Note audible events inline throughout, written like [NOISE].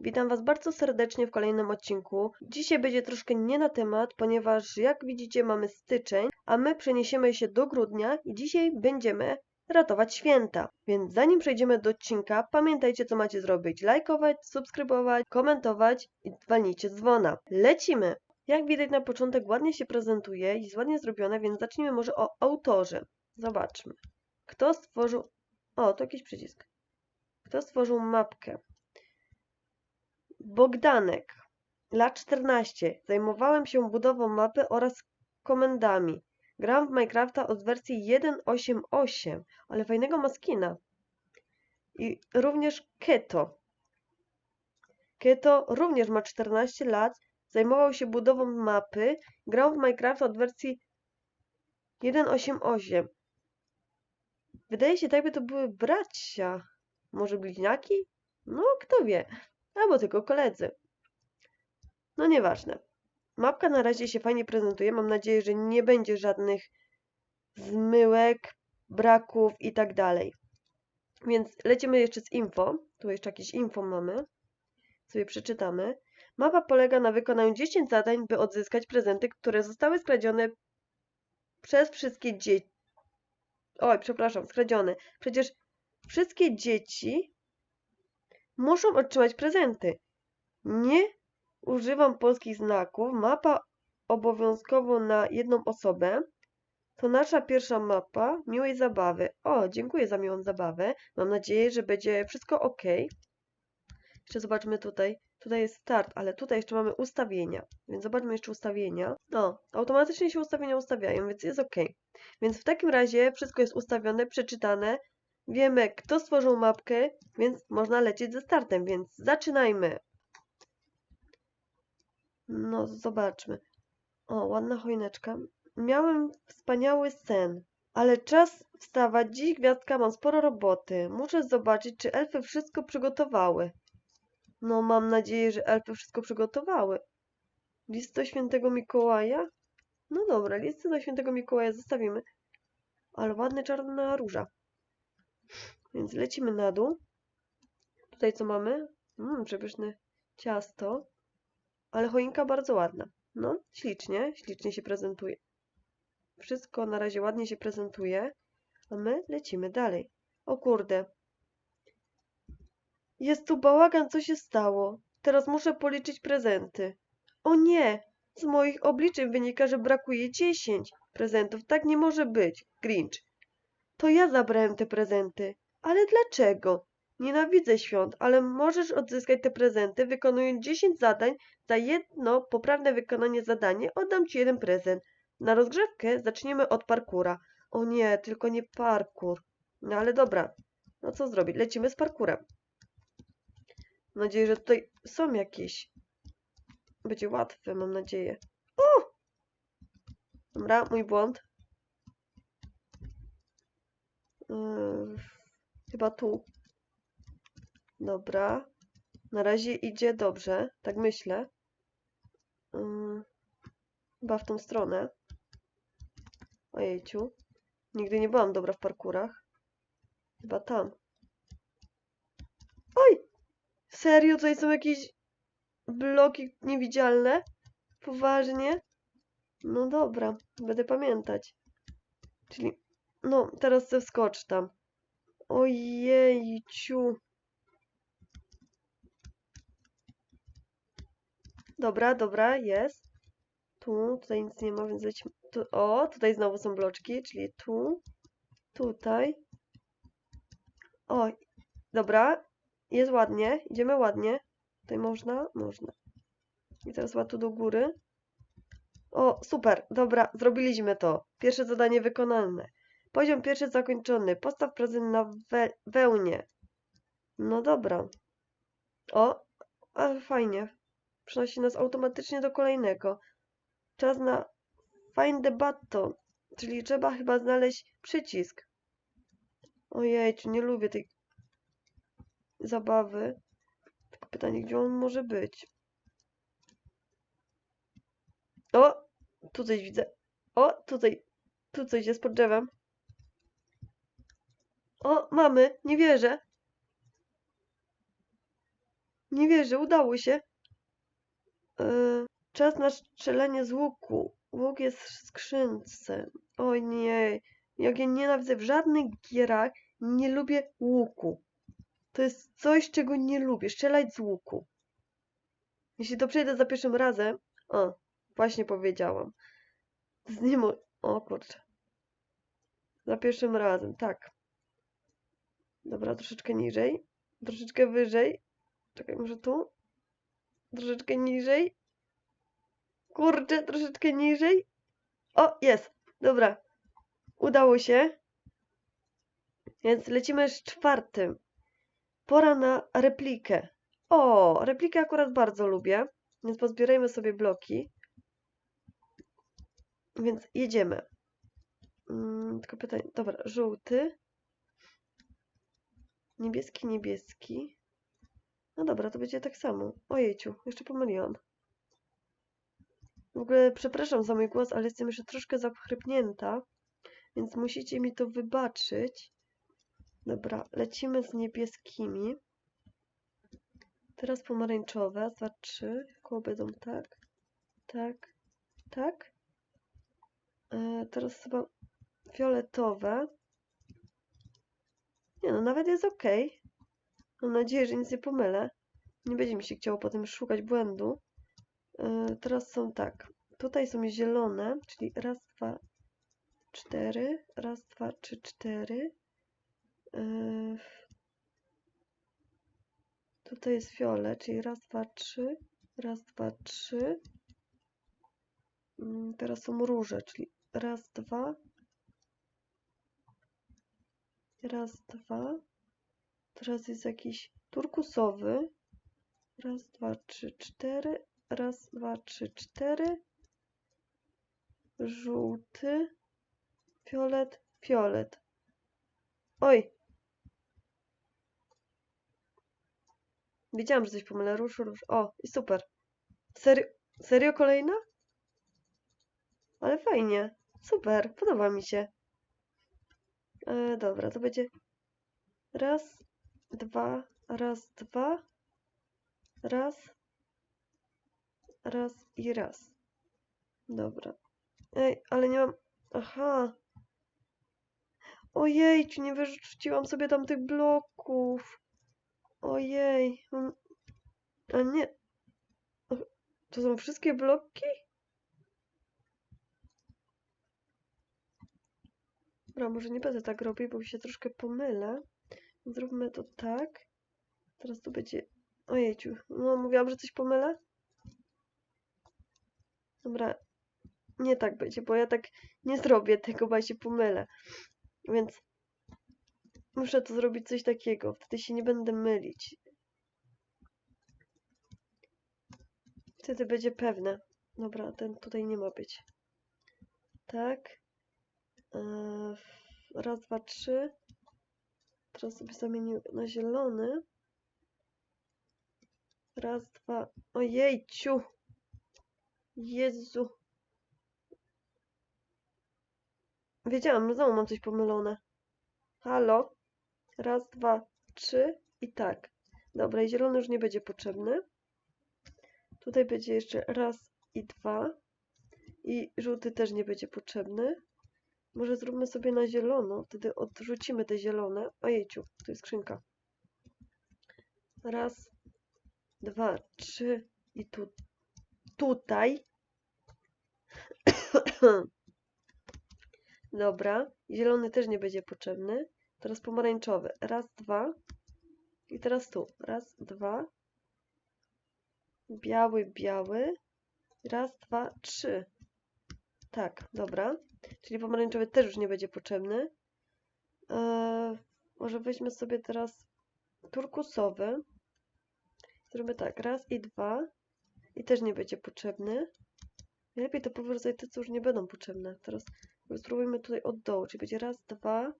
Witam Was bardzo serdecznie w kolejnym odcinku. Dzisiaj będzie troszkę nie na temat, ponieważ jak widzicie mamy styczeń, a my przeniesiemy się do grudnia i dzisiaj będziemy ratować święta. Więc zanim przejdziemy do odcinka, pamiętajcie co macie zrobić. Lajkować, subskrybować, komentować i walnijcie dzwona. Lecimy! Jak widać na początek ładnie się prezentuje i jest ładnie zrobione, więc zacznijmy może o autorze. Zobaczmy. Kto stworzył... O, to jakiś przycisk. Kto stworzył mapkę? Bogdanek. Lat 14. Zajmowałem się budową mapy oraz komendami. Gram w Minecrafta od wersji 1.8.8, ale fajnego maskina. I również Keto. Keto również ma 14 lat. Zajmował się budową mapy. Grał w Minecrafta od wersji 1.8.8. Wydaje się, tak jakby to były bracia. Może bliźniaki? No, kto wie. Albo tylko koledzy. No nieważne. Mapka na razie się fajnie prezentuje. Mam nadzieję, że nie będzie żadnych zmyłek, braków i tak dalej. Więc lecimy jeszcze z info. Tu jeszcze jakieś info mamy. Sobie przeczytamy. Mapa polega na wykonaniu 10 zadań, by odzyskać prezenty, które zostały skradzione przez wszystkie dzieci. Oj, przepraszam, skradzione. Przecież wszystkie dzieci muszą otrzymać prezenty. Nie używam polskich znaków. Mapa obowiązkowo na jedną osobę. To nasza pierwsza mapa miłej zabawy. O, dziękuję za miłą zabawę. Mam nadzieję, że będzie wszystko ok. Jeszcze zobaczmy tutaj. Tutaj jest start, ale tutaj jeszcze mamy ustawienia. Więc zobaczmy jeszcze ustawienia. O, automatycznie się ustawienia ustawiają, więc jest ok. Więc w takim razie wszystko jest ustawione, przeczytane. Wiemy, kto stworzył mapkę, więc można lecieć ze startem, więc zaczynajmy. No, zobaczmy. O, ładna choineczka. Miałem wspaniały sen, ale czas wstawać. Dziś gwiazdka mam sporo roboty. Muszę zobaczyć, czy elfy wszystko przygotowały. No, mam nadzieję, że elfy wszystko przygotowały. List do świętego Mikołaja? No dobra, listy do świętego Mikołaja zostawimy. Ale ładna czarna róża. Więc lecimy na dół. Tutaj co mamy? Mmm, przepyszne ciasto. Ale choinka bardzo ładna. No, ślicznie, ślicznie się prezentuje. Wszystko na razie ładnie się prezentuje. A my lecimy dalej. O kurde. Jest tu bałagan, co się stało? Teraz muszę policzyć prezenty. O nie! Z moich obliczeń wynika, że brakuje 10 prezentów. Tak nie może być. Grinch. To ja zabrałem te prezenty. Ale dlaczego? Nienawidzę świąt, ale możesz odzyskać te prezenty wykonując 10 zadań. Za jedno poprawne wykonanie zadania oddam ci jeden prezent. Na rozgrzewkę zaczniemy od parkura. O nie, tylko nie parkur. No ale dobra. No co zrobić? Lecimy z parkurem. Mam nadzieję, że tutaj są jakieś. Będzie łatwe, mam nadzieję. O! Dobra, mój błąd. Yy, chyba tu. Dobra. Na razie idzie dobrze, tak myślę. Chyba w tą stronę. Ojejciu. Nigdy nie byłam dobra w parkurach. Chyba tam. Oj! Serio? Tutaj są jakieś bloki niewidzialne? Poważnie? No dobra, będę pamiętać. Czyli, no, teraz se wskocz tam. Ojejciu. Dobra, dobra, jest. Tu, tutaj nic nie ma, więc lecimy. Tu, o, tutaj znowu są bloczki, czyli tu, tutaj. O, dobra, jest ładnie, idziemy ładnie. Tutaj można? Można. I teraz chyba tu do góry. O, super, dobra, zrobiliśmy to. Pierwsze zadanie wykonane. Poziom pierwszy zakończony. Postaw prezent na we wełnie. No dobra. O, ale fajnie. Przenosi nas automatycznie do kolejnego. Czas na find the button, czyli trzeba chyba znaleźć przycisk. Ojejciu, nie lubię tej zabawy. Tylko pytanie, gdzie on może być? O! Tu coś widzę. O! Tutaj. Tu coś jest pod drzewem. O! Mamy! Nie wierzę! Nie wierzę, udało się. Czas na strzelanie z łuku. Łuk jest w skrzynce. Oj nie. Jak ja nienawidzę w żadnych gierach nie lubię łuku. To jest coś, czego nie lubię. Strzelać z łuku. Jeśli to przejdę za pierwszym razem. O, właśnie powiedziałam. Nie mo- O kurczę. Za pierwszym razem, tak. Dobra, troszeczkę niżej. Troszeczkę wyżej. Czekaj, może tu? Troszeczkę niżej. Kurczę, troszeczkę niżej. O, jest. Dobra. Udało się. Więc lecimy z czwartym. Pora na replikę. O, replikę akurat bardzo lubię. Więc pozbierajmy sobie bloki. Więc jedziemy. Mm, tylko pytanie. Dobra, żółty. Niebieski, niebieski. No dobra, to będzie tak samo. Ojejciu, jeszcze pomyliłam. W ogóle przepraszam za mój głos, ale jestem jeszcze troszkę zachrypnięta, więc musicie mi to wybaczyć. Dobra, lecimy z niebieskimi. Teraz pomarańczowe, za trzy. Koło będą tak, tak, tak. E, teraz chyba fioletowe. Nie no, nawet jest ok. Mam nadzieję, że nic nie pomylę. Nie będzie mi się chciało potem szukać błędu. E, teraz są tak. Tutaj są zielone, czyli raz, dwa, cztery. Raz, dwa, trzy, cztery. E, tutaj jest fiolet, czyli raz, dwa, trzy. Raz, dwa, trzy. Mm, Teraz są róże, czyli raz, dwa. Raz, dwa. Teraz jest jakiś turkusowy. Raz, dwa, trzy, cztery. Raz, dwa, trzy, cztery. Żółty. Fiolet, fiolet. Oj! Wiedziałam, że coś pomylę. Róż, róż. O, i super. Serio, serio kolejna? Ale fajnie. Super, podoba mi się. E, dobra, to będzie raz, dwa, raz, dwa, raz, raz i raz. Dobra. Ej, ale nie mam... Aha. Ojejciu, nie wyrzuciłam sobie tam tych bloków. Ojej. mam- A nie. To są wszystkie bloki? Dobra, może nie będę tak robić, bo się troszkę pomylę. Zróbmy to tak. Teraz to będzie... Ojejciu, no mówiłam, że coś pomylę? Dobra, nie tak będzie, bo ja tak nie zrobię tego, bo ja się pomylę. Więc muszę to zrobić coś takiego, wtedy się nie będę mylić. Wtedy będzie pewne. Dobra, ten tutaj nie ma być. Tak. Eee, raz, dwa, trzy. Teraz sobie zamienię na zielony. Raz, dwa. Ojejciu! Jezu! Wiedziałam, znowu mam coś pomylone. Halo? Raz, dwa, trzy i tak. Dobra, i zielony już nie będzie potrzebny. Tutaj będzie jeszcze raz i dwa. I żółty też nie będzie potrzebny. Może zróbmy sobie na zielono, wtedy odrzucimy te zielone. Ojejciu, tu jest skrzynka. Raz, dwa, trzy i tu, tutaj. [COUGHS] Dobra, zielony też nie będzie potrzebny. Teraz pomarańczowy. Raz, dwa. I teraz tu. Raz, dwa. Biały, biały. Raz, dwa, trzy. Tak, dobra. Czyli pomarańczowy też już nie będzie potrzebny. Eee, może weźmy sobie teraz turkusowy. Zrobimy tak, raz i dwa. I też nie będzie potrzebny. Najlepiej to powracać te, co już nie będą potrzebne. Teraz spróbujmy tutaj od dołu, czyli będzie raz, dwa,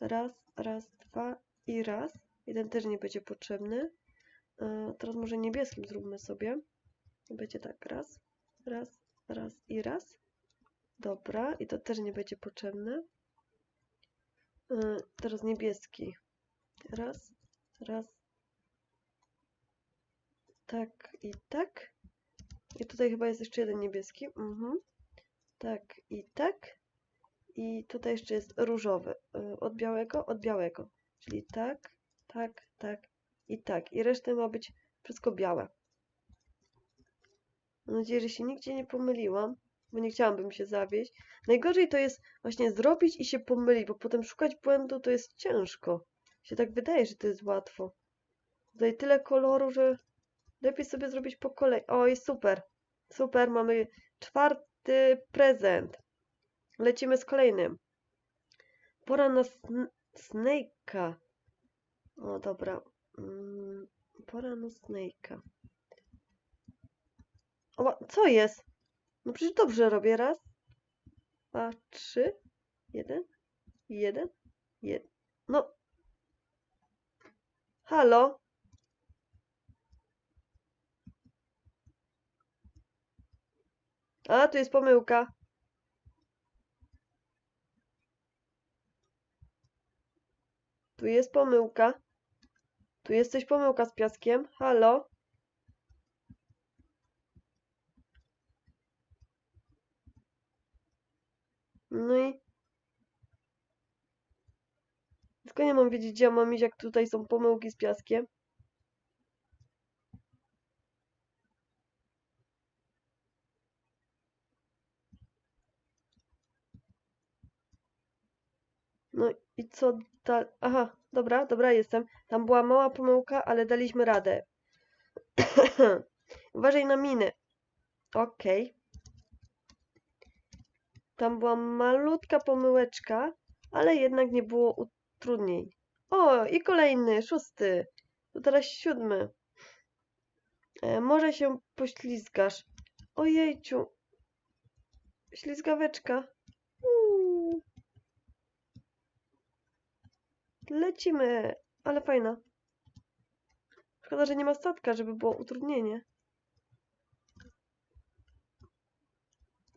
raz, raz, dwa i raz. Jeden też nie będzie potrzebny. E, Teraz może niebieskim zróbmy sobie. Będzie tak, raz, raz, raz i raz. Dobra, i to też nie będzie potrzebne. E, Teraz niebieski. Raz, raz. Tak i tak. I tutaj chyba jest jeszcze jeden niebieski. Mhm. Tak i tak. I tutaj jeszcze jest różowy. Y, Od białego, od białego. Czyli tak, tak, tak i tak. I resztę ma być wszystko białe. Mam nadzieję, że się nigdzie nie pomyliłam, bo nie chciałabym się zawieść. Najgorzej to jest właśnie zrobić i się pomylić, bo potem szukać błędu to jest ciężko. Się tak wydaje, że to jest łatwo. Tutaj tyle koloru, że lepiej sobie zrobić po kolei. Oj, super. Super, mamy czwarty prezent. Lecimy z kolejnym. Pora na sn Snake'a. O, dobra. Mm, pora na Snake'a. O, co jest? No przecież dobrze robię. Raz, dwa, trzy, jeden, jeden, jeden. No. Halo? A, tu jest pomyłka. Tu jest pomyłka. Tu jest coś pomyłka z piaskiem. Halo? No i... Tylko nie mam wiedzieć, gdzie ja mam iść, jak tutaj są pomyłki z piaskiem. No i co dalej? Aha, dobra, dobra, jestem. Tam była mała pomyłka, ale daliśmy radę. [CLEARS THROAT] Uważaj na miny. Okej. Tam była malutka pomyłeczka, ale jednak nie było utrudnień. O, i kolejny, szósty. To teraz siódmy. E, może się poślizgasz. Ojejciu. Ślizgaweczka. Lecimy, ale fajna. Szkoda, że nie ma statka, żeby było utrudnienie.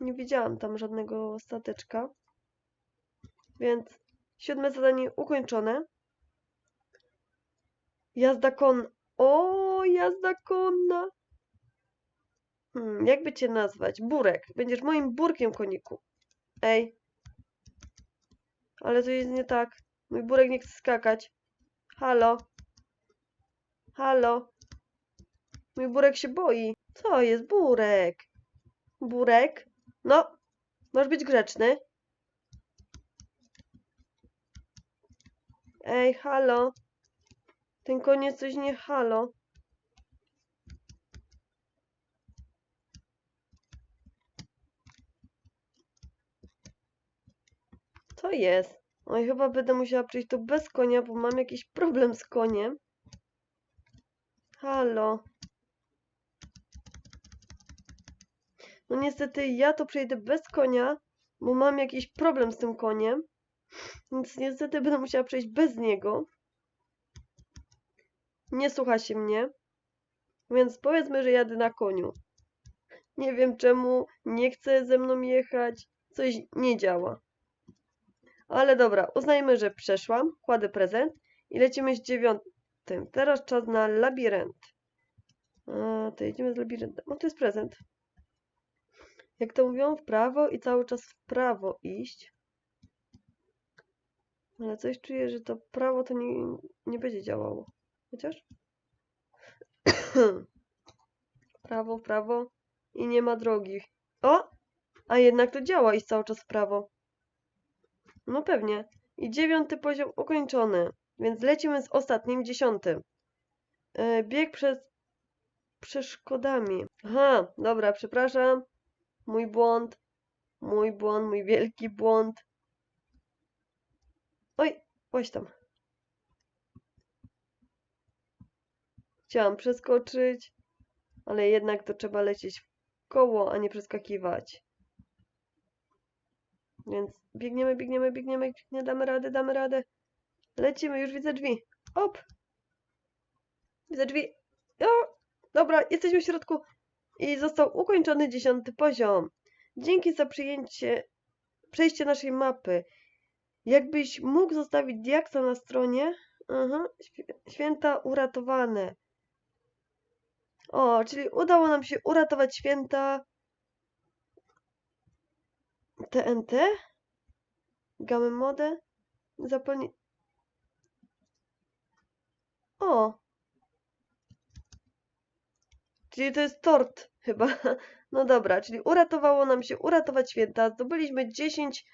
Nie widziałam tam żadnego stateczka. Więc siódme zadanie ukończone. Jazda kon... O, jazda konna! Hmm, jakby cię nazwać? Burek. Będziesz moim burkiem, koniku. Ej. Ale to jest nie tak. Mój burek nie chce skakać. Halo? Halo? Mój burek się boi. Co jest burek? Burek? No, możesz być grzeczny. Ej, halo? Ten koniec coś nie halo. Co jest? Oj, chyba będę musiała przejść to bez konia, bo mam jakiś problem z koniem. Halo. No niestety ja to przejdę bez konia, bo mam jakiś problem z tym koniem. Więc niestety będę musiała przejść bez niego. Nie słucha się mnie. Więc powiedzmy, że jadę na koniu. Nie wiem czemu, nie chce ze mną jechać. Coś nie działa. Ale dobra, uznajmy, że przeszłam. Kładę prezent i lecimy z dziewiątym. Teraz czas na labirynt. A, to jedziemy z labiryntem. O, to jest prezent. Jak to mówią, w prawo i cały czas w prawo iść. Ale coś czuję, że to prawo to nie, nie będzie działało. Chociaż? [COUGHS] prawo, prawo i nie ma drogi. O! A jednak to działa iść cały czas w prawo. No pewnie. I dziewiąty poziom ukończony. Więc lecimy z ostatnim, dziesiątym. E, bieg przez przeszkodami. Aha, dobra, przepraszam. Mój błąd. Mój błąd, mój wielki błąd. Oj, właśnie tam. Chciałam przeskoczyć, ale jednak to trzeba lecieć w koło, a nie przeskakiwać. Więc biegniemy, biegniemy, biegniemy, nie damy rady, damy radę. Lecimy, już widzę drzwi. Op! Widzę drzwi. O! Dobra, jesteśmy w środku. I został ukończony dziesiąty poziom. Dzięki za przyjęcie, przejście naszej mapy. Jakbyś mógł zostawić diaksa na stronie. Aha, świ- święta uratowane. O, czyli udało nam się uratować święta TNT? Gamę modę? Zapomnij. O! Czyli to jest tort chyba. [LAUGHS] No dobra, czyli uratowało nam się uratować święta. Zdobyliśmy 10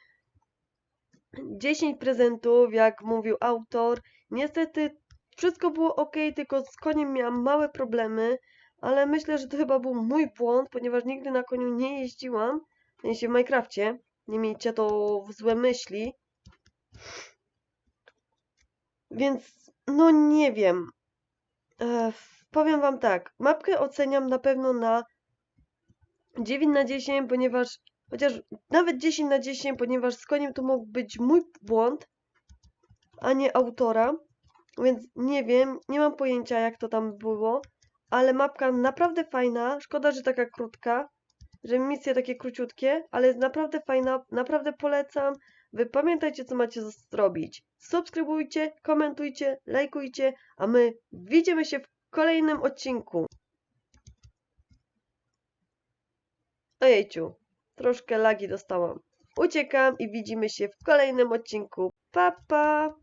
10 prezentów, jak mówił autor. Niestety wszystko było ok, tylko z koniem miałam małe problemy, ale myślę, że to chyba był mój błąd, ponieważ nigdy na koniu nie jeździłam. Sensie w Minecrafcie. Nie miejcie to w złe myśli. Więc, no nie wiem. Powiem wam tak. Mapkę oceniam na pewno na 9 na 10, ponieważ chociaż nawet 10 na 10, ponieważ z koniem to mógł być mój błąd, a nie autora. Więc nie wiem, nie mam pojęcia jak to tam było, ale mapka naprawdę fajna. Szkoda, że taka krótka, że misje takie króciutkie, ale jest naprawdę fajna, naprawdę polecam. Wy pamiętajcie, co macie zrobić. Subskrybujcie, komentujcie, lajkujcie, a my widzimy się w kolejnym odcinku. Ojejciu, troszkę lagi dostałam. Uciekam i widzimy się w kolejnym odcinku. Pa, pa!